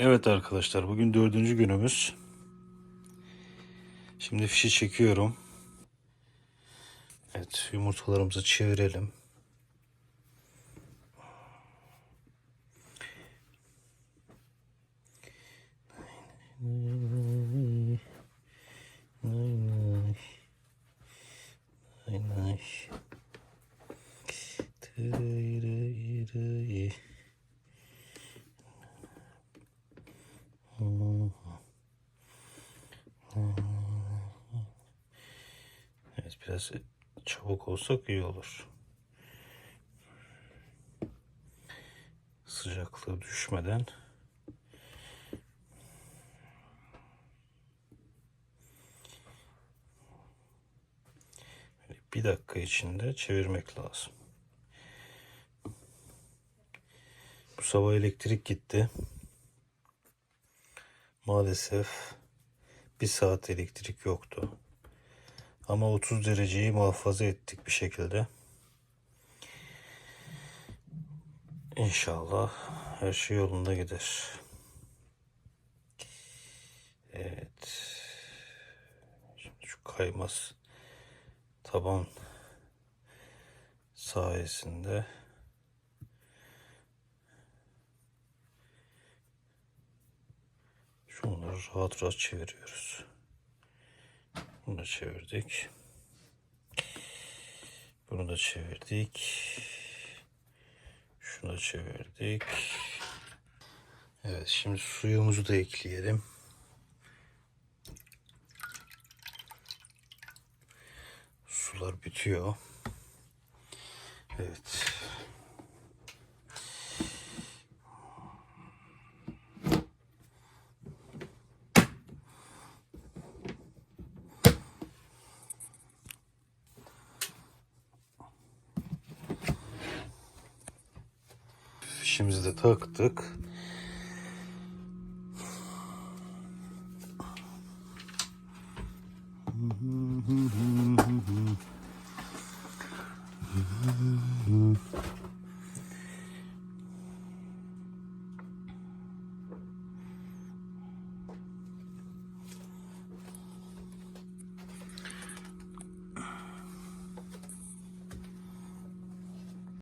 Evet arkadaşlar bugün dördüncü günümüz. Şimdi fişi çekiyorum. Evet yumurtalarımızı çevirelim. Nay Evet biraz çabuk olsak iyi olur. Sıcaklığı düşmeden böyle bir dakika içinde çevirmek lazım. Bu sabah elektrik gitti. Maalesef bir saat elektrik yoktu. Ama 30 dereceyi muhafaza ettik bir şekilde. İnşallah her şey yolunda gider. Evet. Şimdi şu kaymaz taban sayesinde şunları rahat rahat çeviriyoruz. Bunu da çevirdik. Bunu da çevirdik. Şunu da çevirdik. Evet şimdi suyumuzu da ekleyelim. Sular bitiyor. Evet. Fişimizi de taktık.